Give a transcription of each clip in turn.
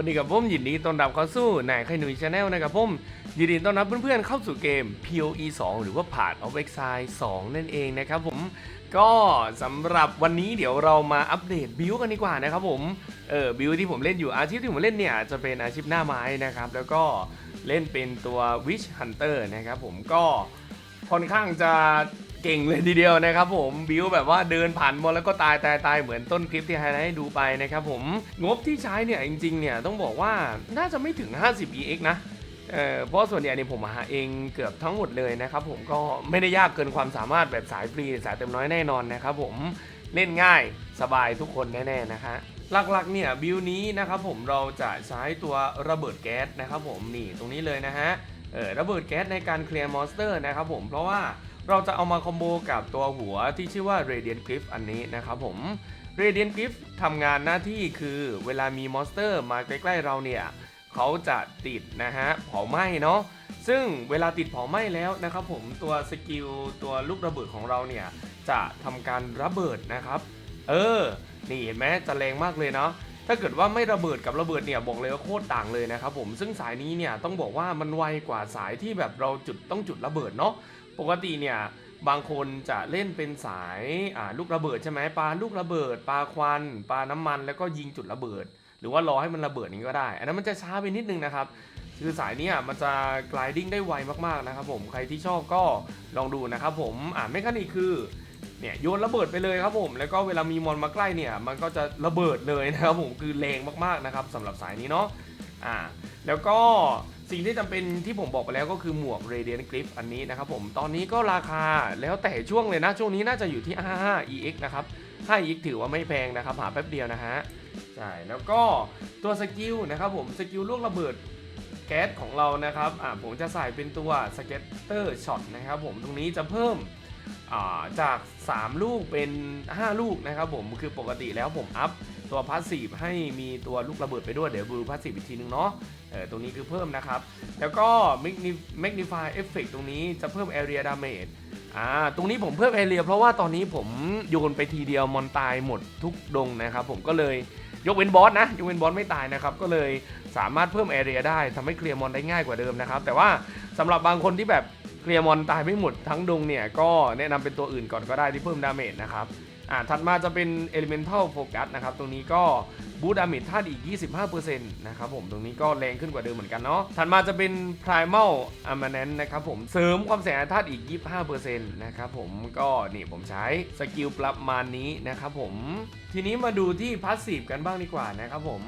วันนี้กับผมยินดีต้อนรับเข้าสู่นายไข่หนุ่ยชาแนลนะครับผมยินดีต้อนรับเพื่อนๆเข้าสู่เกม POE 2 หรือว่า Part of Exile 2นั่นเองนะครับผมก็สำหรับวันนี้เดี๋ยวเรามาอัปเดตบิวกันดีกว่านะครับผมเออบิวที่ผมเล่นอยู่อาชีพที่ผมเล่นเนี่ยจะเป็นอาชีพหน้าไม้นะครับแล้วก็เล่นเป็นตัว Witch Hunter นะครับผมก็ค่อนข้างจะ เก่งเลยทีเดียวนะครับผมบิวแบบว่าเดินผ่านมอแล้วก็ตายตายตายเหมือนต้นคลิปที่ไฮไลท์ให้ดูไปนะครับผมงบที่ใช้เนี่ยจริงๆเนี่ยต้องบอกว่าน่าจะไม่ถึง 50 EX นะเอ่อเพราะส่วนใหญ่เนี่ยผมหาเองเกือบทั้งหมดเลยนะครับผมก็ไม่ได้ยากเกินความสามารถแบบสายฟรีสายเต็มน้อยแน่นอนนะครับผมเล่นง่ายสบายทุกคนแน่ๆนะคะหลักๆเนี่ยบิวนี้นะครับผมเราจะใช้ตัวระเบิดแก๊สนะครับผมนี่ตรงนี้เลยนะฮะระเบิดแก๊สในการเคลียร์มอนสเตอร์นะครับผมเพราะว่า เราจะเอามาคอมโบกับตัวหัวที่ชื่อว่า Radiant Griff อันนี้นะครับผม Radiant Griff ทำงานหน้าที่คือเวลามีมอนสเตอร์มาใกล้ๆเราเนี่ยเขาจะติดนะฮะเผาไหม้เนาะซึ่งเวลาติดเผาไหม้แล้วนะครับผมตัวสกิลตัวลูกระเบิดของเราเนี่ยจะทำการระเบิดนะครับ เออ นี่เห็นไหมจะแรงมากเลยเนาะถ้าเกิดว่าไม่ระเบิดกับระเบิดเนี่ยบอกเลยว่าโคตรต่างเลยนะครับผมซึ่งสายนี้เนี่ยต้องบอกว่ามันไวกว่าสายที่แบบเราจุดต้องจุดระเบิดเนาะ ปกติเนี่ยบางคนจะเล่นเป็นสายลูกระเบิดใช่ไหมปาลูกระเบิดปาควันปาน้ำมันแล้วก็ยิงจุดระเบิด หรือว่ารอให้มันระเบิดนี้ก็ได้ อันนั้นมันจะช้าไปนิดนึงนะครับคือสายนี้มันจะกลายดิ้งได้ไวมากๆนะครับผมใครที่ชอบก็ลองดูนะครับผมอ่าไม่คันิกคือเนี่ยโยนระเบิดไปเลยครับผม แล้วก็เวลามีมอนมาใกล้เนี่ยมันก็จะระเบิดเลยนะครับผมคือแรงมากๆนะครับสำหรับสายนี้เนาะอ่าแล้วก็ สิ่งที่จำเป็นที่ผมบอกไปแล้วก็คือหมวก Radiant Grip อันนี้นะครับผมตอนนี้ก็ราคาแล้วแต่ช่วงเลยนะ ช่วงนี้น่าจะอยู่ที่ 55 EX นะครับ 5 EX ถือว่าไม่แพงนะครับ หาแป๊บเดียวนะฮะใช่แล้วก็ตัวสกิลนะครับผมสกิลลูกระเบิดแก๊สของเรานะครับอ่าผมจะใส่เป็นตัวสเก็ตเตอร์ช็อตนะครับผมตรงนี้จะเพิ่มจาก 3 ลูกเป็น 5 ลูกนะครับผมคือปกติแล้วผมอัพ ตัวพาสซีฟให้มีตัวลูกระเบิดไปด้วย เดี๋ยวดูพาสซีฟอีกทีนึงเนาะเออตรงนี้คือเพิ่มนะครับ แล้วก็ magnify Effect ตรงนี้จะเพิ่ม Area Damage อ่าตรงนี้ผมเพิ่ม Area เพราะว่าตอนนี้ผมโยนไปทีเดียวมอนตายหมดทุกดงนะครับ ผมก็เลยยกเว้นบอสนะยกเว้นบอสไม่ตายนะครับ ก็เลยสามารถเพิ่มแอเรียได้ทำให้เคลียร์มอนได้ง่ายกว่าเดิมนะครับ แต่ว่าสำหรับบางคนที่แบบเคลียร์มอนตายไม่หมดทั้งดงเนี่ย ก็แนะนำเป็นตัวอื่นก่อนก็ได้ที่เพิ่มดาเมจนะครับ อ่าถัดมาจะเป็น Elemental Focus นะครับ ตรงนี้ก็บูตดาเมจธาตุอีก 25%นะครับผม ตรงนี้ก็แรงขึ้นกว่าเดิมเหมือนกันเนาะ ถัดมาจะเป็น Primal a m a n e n t นะครับผม เสริมความแสงอาธาตุอีก 25%นะครับผม ก็นี่ผมใช้สกิลประมาณนี้นะครับผม ทีนี้มาดูที่พาสซีฟกันบ้างดีกว่านะครับผม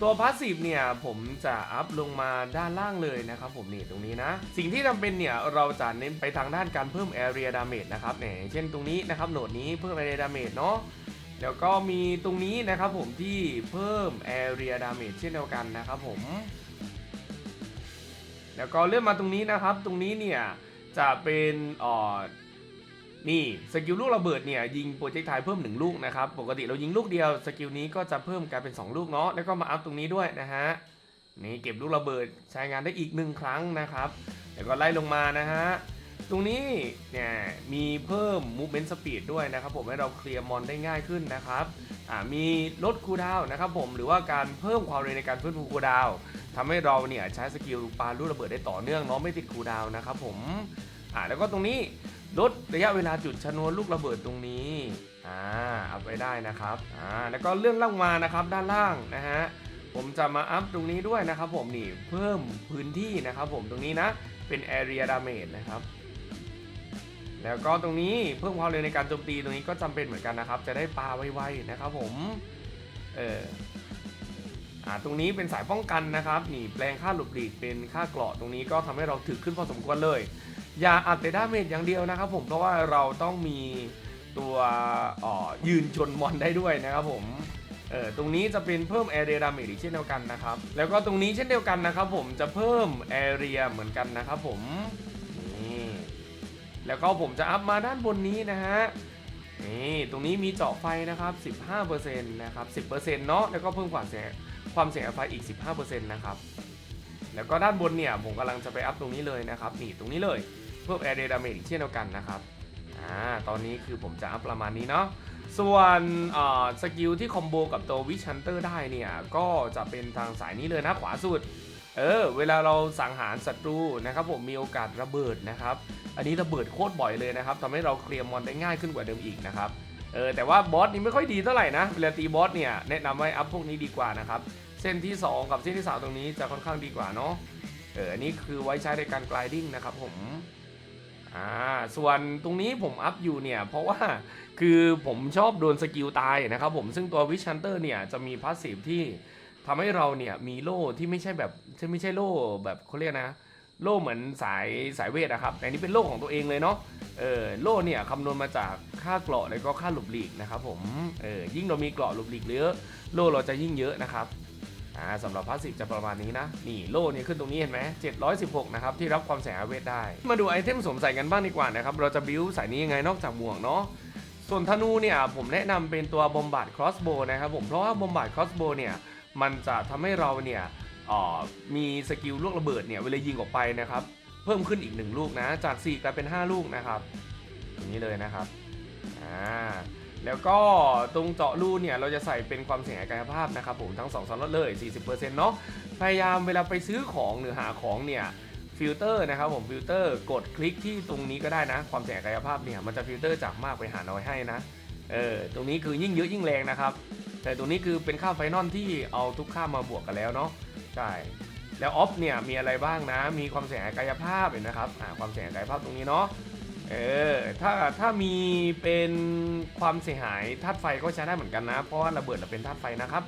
ตัวพาสซีฟเนี่ยผมจะอัพลงมาด้านล่างเลยนะครับผมนี่ตรงนี้นะ สิ่งที่จำเป็นเนี่ยเราจะเน้นไปทางด้านการเพิ่ม Area Damage นะครับเนี่ยเช่นตรงนี้นะครับโหนดนี้เพิ่ม Area Damage เนาะแล้วก็มีตรงนี้นะครับผมที่เพิ่ม Area Damage เช่นเดียวกันนะครับผม แล้วก็เลื่อนมาตรงนี้นะครับ ตรงนี้เนี่ยจะเป็นอ่อ นี่สกิลลูกระเบิดเนี่ยยิงโปรเจกต์ไทเพิ่ม 1 ลูกนะครับ ปกติเรายิงลูกเดียวสกิลนี้ก็จะเพิ่มกลายเป็น 2 ลูกเนาะแล้วก็มาอัพตรงนี้ด้วยนะฮะนี่เก็บลูกระเบิดใช้งานได้อีกหนึ่งครั้งนะครับแล้วก็ไล่ลงมานะฮะตรงนี้เนี่ยมีเพิ่ม movement speed ด้วยนะครับ ผมให้เราเคลียร์มอนได้ง่ายขึ้นนะครับอ่ามีลดคูดาวนะครับผมหรือว่าการเพิ่มความเร็วในการฟื้นฟูคูดาวทำให้เราเนี่ยใช้สกิลปาลูกระเบิดได้ต่อเนื่องเนาะไม่ติดคูดาวนะครับผมอ่าแล้วก็ตรงนี้ ลดระยะเวลาจุดชนวนลูกระเบิดตรงนี้อ่าอัพไว้ได้นะครับอ่าแล้วก็เลื่อนล่างมานะครับด้านล่างนะฮะผมจะมาอัพตรงนี้ด้วยนะครับ ผมนี่เพิ่มพื้นที่นะครับ ผมตรงนี้นะเป็น area damage นะครับแล้วก็ตรงนี้เพิ่มความเร็วในการโจมตีตรงนี้ก็จำเป็นเหมือนกันนะครับ จะได้ปาไวๆนะครับ ผมเอออ่าตรงนี้เป็นสายป้องกันนะครับนี่แปลงค่าหลบหลีกเป็นค่าเกราะตรงนี้ก็ทำให้เราถึกขึ้นพอสมควรเลย อย่าอัดแต่ดาเมจอย่างเดียวนะครับผมเพราะว่าเราต้องมีตัวยืนชนมอนได้ด้วยนะครับผมเออตรงนี้จะเป็นเพิ่ม area damage อีกเช่นเดียวกันนะครับ แล้วก็ตรงนี้เช่นเดียวกันนะครับผมจะเพิ่ม area เหมือนกันนะครับผมนี่แล้วก็ผมจะอัพมาด้านบนนี้นะฮะนี่ตรงนี้มีเจาะไฟนะครับ 15%นะครับ 10%เนาะแล้วก็เพิ่มความเสียความเสียไฟอีก 15%นะครับแล้วก็ด้านบนเนี่ยผมกำลังจะไปอัพตรงนี้เลยนะครับนี่ตรงนี้เลย เพิ่ม Air Damage อีกเช่นเดียวกันนะครับอ่าตอนนี้คือผมจะอัพประมาณนี้เนาะส่วนสกิลที่คอมโบกับตัววิชันเตอร์ได้เนี่ย ก็จะเป็นทางสายนี้เลยนะขวาสุด เออ เวลาเราสังหารศัตรูนะครับผมมีโอกาสระเบิดนะครับ อันนี้ระเบิดโคตรบ่อยเลยนะครับทำให้เราเคลียร์มอนได้ง่ายขึ้นกว่าเดิมอีกนะครับเออแต่ว่าบอสนี่ไม่ค่อยดีเท่าไหร่นะเวลาตีบอสเนี่ยแนะนำให้อัพพวกนี้ดีกว่านะครับเส้นที่ 2 กับเส้นที่ 3 ตรงนี้จะค่อนข้างดีกว่าเนาะเอออันนี้คือไว้ใช้ในการกลายดิ้งนะครับผม อ่าส่วนตรงนี้ผมอัพอยู่เนี่ย เพราะว่าคือผมชอบโดนสกิลตายนะครับผมซึ่งตัววิชันเตอร์เนี่ยจะมีพาสซีฟที่ทำให้เราเนี่ยมีโล่ที่ไม่ใช่แบบที่ไม่ใช่โล่แบบเขาเรียกนะ โล่เหมือนสายสายเวทนะครับ แต่นนี้เป็นโล่ของตัวเองเลยเนาะเออโล่เนี่ยคำนวณมาจากค่าเกราะแล้วก็ค่าหลบหลีกนะครับผมเออยิ่งเรามีเกราะหลบหลีกเยอะโล่เราจะยิ่งเยอะนะครับ อ่าสำหรับพาสซีฟจะประมาณนี้นะ นี่โล่เนี่ยขึ้นตรงนี้เห็นไหม716 นะครับ ที่รับความเสียหายเวทได้ มาดูไอเทมสวมใส่กันบ้างดีกว่านะครับ เราจะบิวสายนี้ยังไงนอกจากหมวกเนาะส่วนธนูเนี่ยผมแนะนำเป็นตัวบอมบาร์ดครอสโบนะครับผมเพราะว่าบอมบาร์ดครอสโบเนี่ยมันจะทำให้เราเนี่ยมีสกิลลูกระเบิดเนี่ยเวลายิงออกไปนะครับ เพิ่มขึ้นอีก 1 ลูกนะ จาก 4 กลายเป็น 5 ลูกนะครับอย่างนี้เลยนะครับอ่า แล้วก็ตรงเจาะรูเนี่ยเราจะใส่เป็นความเสี่ยงกายภาพนะครับผมทั้ง 2สล็อตเลย 40%เนาะพยายามเวลาไปซื้อของหรือหาของเนี่ยฟิลเตอร์นะครับผมฟิลเตอร์กดคลิกที่ตรงนี้ก็ได้นะ ความเสี่ยงกายภาพเนี่ยมันจะฟิลเตอร์จากมากไปหาน้อยให้นะเออตรงนี้คือยิ่งเยอะยิ่งแรงนะครับ แต่ตรงนี้คือเป็นค่าไฟนอลที่เอาทุกค่ามาบวกกันแล้วเนาะใช่แล้วออฟเนี่ยมีอะไรบ้างนะ มีความเสี่ยงกายภาพเห็นนะครับอ่าความเสี่ยงกายภาพตรงนี้เนาะ เออถ้าถ้ามีเป็นความเสียหายธาตุไฟก็ใช้ได้เหมือนกันนะ เพราะว่าระเบิดเราเป็นธาตุไฟนะครับ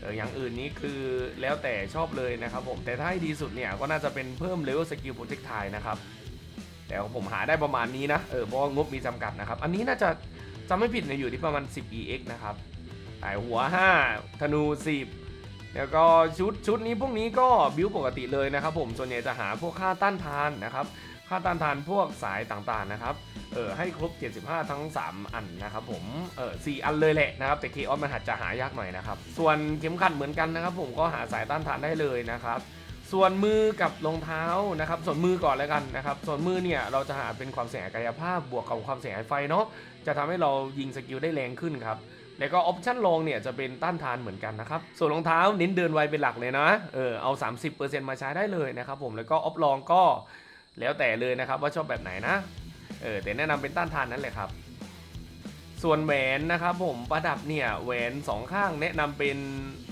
เอออย่างอื่นนี้คือแล้วแต่ชอบเลยนะครับผมแต่ถ้าให้ดีสุดเนี่ยก็น่าจะเป็นเพิ่มเลเวลสกิลโปรเจกต์ไทนะครับแต่ผมหาได้ประมาณนี้นะเออเพราะงบมีจำกัดนะครับ อันนี้น่าจะจำไม่ผิดเนี่ยอยู่ที่ประมาณ 10 EX นะครับสายหัว 5 ธนู 10 แล้วก็ชุดชุดนี้พวกนี้ก็บิวปกติเลยนะครับผมส่วนใหญ่จะหาพวกค่าต้านทานนะครับค่าต้านทานพวกสายต่างๆนะครับเออให้ครบ 75 ทั้ง 3 อันนะครับผมเออ4อันเลยแหละนะครับแต่เคออสมันหัดจะหายากหน่อยนะครับส่วนเข็มขัดเหมือนกันนะครับผมก็หาสายต้านทานได้เลยนะครับส่วนมือกับรองเท้านะครับ ส่วนมือก่อนแล้วกันนะครับ ส่วนมือเนี่ยเราจะหาเป็นความเสียหายกายภาพบวกกับความเสียหายไฟเนาะจะทำให้เรายิงสกิลได้แรงขึ้นครับ แล้วก็ออปชั่นรองเนี่ยจะเป็นต้านทานเหมือนกันนะครับ ส่วนรองเท้าเน้นเดินไวเป็นหลักเลยนะ เออเอา 30%มาใช้ได้เลยนะครับผม แล้วก็ออฟรองก็แล้วแต่เลยนะครับว่าชอบแบบไหนนะ เออแต่แนะนำเป็นต้านทานนั่นแหละครับ ส่วนแหวนนะครับผมประดับเนี่ยแหวนสองข้างแนะนำเป็น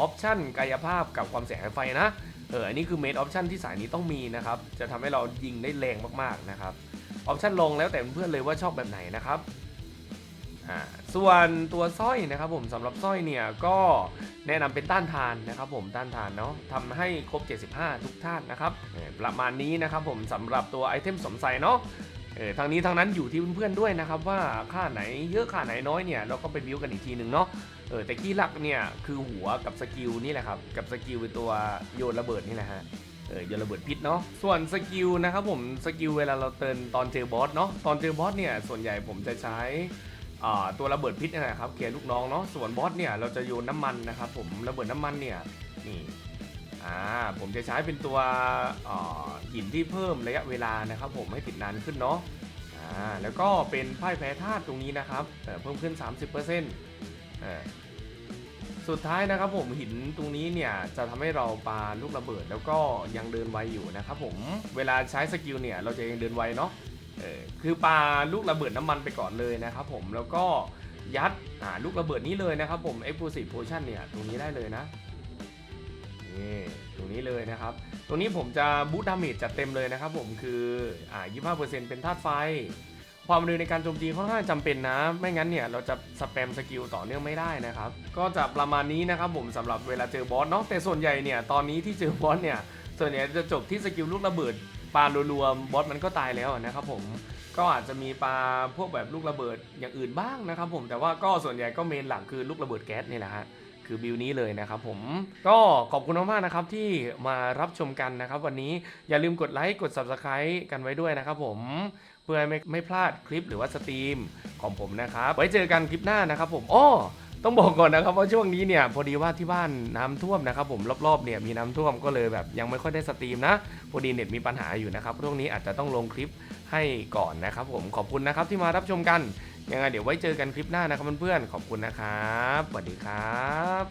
ออปชั่นกายภาพกับความเสียหายไฟนะ เอออันนี้คือเมนออปชันที่สายนี้ต้องมีนะครับ จะทำให้เรายิงได้แรงมากๆนะครับออปชันลงแล้วแต่เพื่อนเลยว่าชอบแบบไหนนะครับ อ่าส่วนตัวสร้อยนะครับผมสำหรับสร้อยเนี่ยก็แนะนำเป็นต้านทานนะครับผมต้านทานเนาะทำให้ครบ 75 ทุกท่านนะครับเออประมาณนี้นะครับผมสำหรับตัวไอเทมสวมใส่เนาะเออทางนี้ทางนั้นอยู่ที่เพื่อนๆด้วยนะครับว่าค่าไหนเยอะค่าไหนน้อยเนี่ยเราก็ไปบิวกันอีกทีหนึ่งเนาะเออแต่คีย์หลักเนี่ยคือหัวกับสกิลนี่แหละครับกับสกิลตัวโยนระเบิดนี่แหละฮะเออโยนระเบิดพิษเนาะส่วนสกิลนะครับผมสกิลเวลาเราเตินตอนเจอบอสเนาะตอนเจอบอสเนี่ยส่วนใหญ่ผมจะใช้อ่า ตัวระเบิดพิษนี่แหละครับเคลียร์ลูกน้องเนาะส่วนบอสเนี่ยเราจะโยนน้ำมันนะครับผมระเบิดน้ำมันเนี่ยนี่อ่าผมจะใช้เป็นตัวหินที่เพิ่มระยะเวลานะครับ ผมให้ติดนานขึ้นเนาะอ่าแล้วก็เป็นไพ่แพ้ธาตุตรงนี้นะครับเเพิ่มขึ้น 30%เออสุดท้ายนะครับผมหินตรงนี้เนี่ยจะทำให้เราปาลูกระเบิดแล้วก็ยังเดินไวอยู่นะครับผมเวลาใช้สกิลเนี่ยเราจะยังเดินไวเนาะ เออคือปาลูกระเบิดน้ำมันไปก่อนเลยนะครับผมแล้วก็ยัดอ่าลูกระเบิดนี้เลยนะครับผม explosive potion เนี่ยตรงนี้ได้เลยนะนี่ตรงนี้เลยนะครับ ตรงนี้ผมจะบูตดาเมจจัดเต็มเลยนะครับผมคืออ่า25%เป็นธาตุไฟ ความเร็วในการโจมตีค่อนข้างจำเป็นนะ ไม่งั้นเนี่ยเราจะสแปมสกิลต่อเนื่องไม่ได้นะครับ ก็จะประมาณนี้นะครับผมสำหรับเวลาเจอบอสเนาะแต่ส่วนใหญ่เนี่ยตอนนี้ที่เจอบอสเนี่ยส่วนใหญ่จะจบที่สกิลลูกระเบิด ปลารัวๆบอสมันก็ตายแล้วนะครับผมก็อาจจะมีปลาพวกแบบลูกระเบิดอย่างอื่นบ้างนะครับผมแต่ว่าก็ส่วนใหญ่ก็เมนหลักคือลูกระเบิดแก๊สนี่แหละฮะคือบิวนี้เลยนะครับผมก็ขอบคุณมากๆนะครับที่มารับชมกันนะครับ วันนี้อย่าลืมกดไลค์กด Subscribe กันไว้ด้วยนะครับผมเพื่อไม่ไม่พลาดคลิปหรือว่าสตรีมของผมนะครับไว้เจอกันคลิปหน้านะครับผมอ้อ ต้องบอกก่อนนะครับว่าช่วงนี้เนี่ยพอดีว่าที่บ้านน้ำท่วมนะครับผมรอบๆเนี่ยมีน้ำท่วมก็เลยแบบยังไม่ค่อยได้สตรีมนะพอดีเน็ตมีปัญหาอยู่นะครับช่วงนี้อาจจะต้องลงคลิปให้ก่อนนะครับ ผมขอบคุณนะครับที่มารับชมกันยังไงเดี๋ยวไว้เจอกันคลิปหน้านะครับเพื่อนๆขอบคุณนะครับสวัสดีครับ